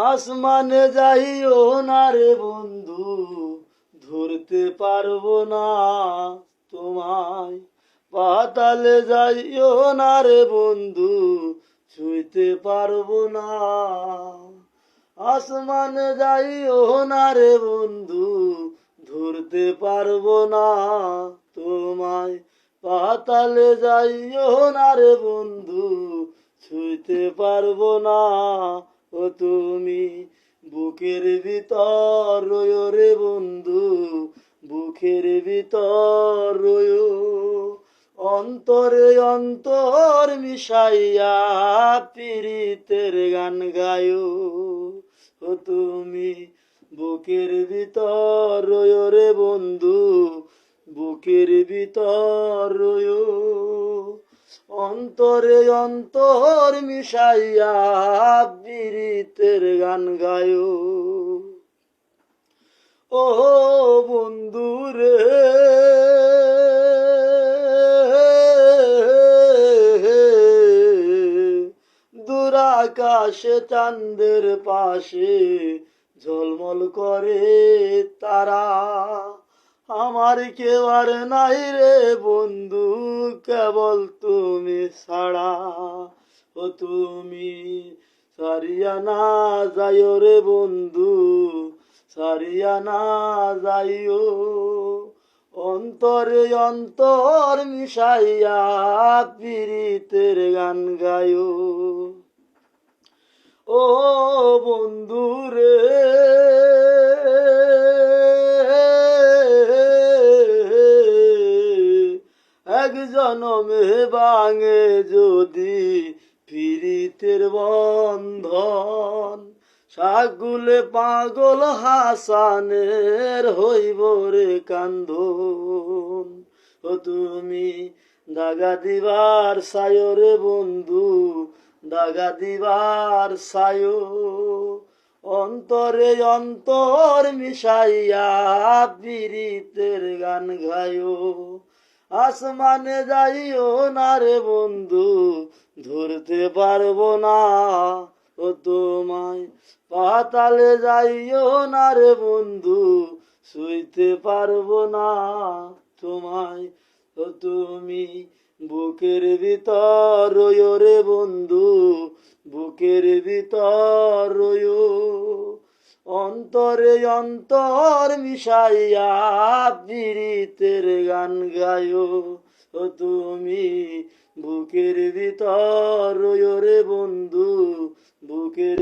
আসমানে যাইও না রে বন্ধু, ধরতে পারব না তোমায়। পাতালে যাইও না রে বন্ধু, ছুঁইতে পারব না। আসমানে যাইও না রে বন্ধু, ধরতে পারব না তোমায়। পাতালে যাইও না রে বন্ধু, ছুঁইতে পারব না ও তুমি বুকের ভিতর রে বন্ধু, বুকের ভিতর অন্তরে অন্তর মিশাইয়া পীড়িতের গান গায়ো। ও তুমি বুকের ভিতর রে বন্ধু, বুকের ভিতর রয়ো। অন্তরে অন্তর মিশাইয়া পীড়িতের গান গায়ো। ও বন্ধু রে দূর চান্দের পাশে ঝলমল করে তারা। আমার কেউ আর নাই রে বন্ধু কেবল তুমি ছাড়া ও তুমি সারিয়া না যাইও রে বন্ধু সারিয়া না যাইও। অন্তরে অন্তর মিশাইয়া পীড়িতের গান গায়ো ও বন্ধু এক জনমে বাঙে যদি পীড়িতের বন্ধন। সাগুলে পাগল হাসানের হইব রে কান্দন। ও তুমি দাগা দিবার সায় রে বন্ধু, দাগা দিবার সায়। অন্তরে অন্তর মিশাইয়া পীড়িতের গান গায়ো। আসমানে যাইও না রে বন্ধু, ধরতে পারব না। ও তোমায় পাতালে যাইও না রে বন্ধু, শুইতে পারব না। তোমায় ও তুমি বুকের ভিতর রে বন্ধু, বুকের ভিতর রয়ো অন্তরে অন্তর মিশাইয়া পীড়িতের গান গায়ো। ও তুমি বুকের ভিতর রে বন্ধু বুকের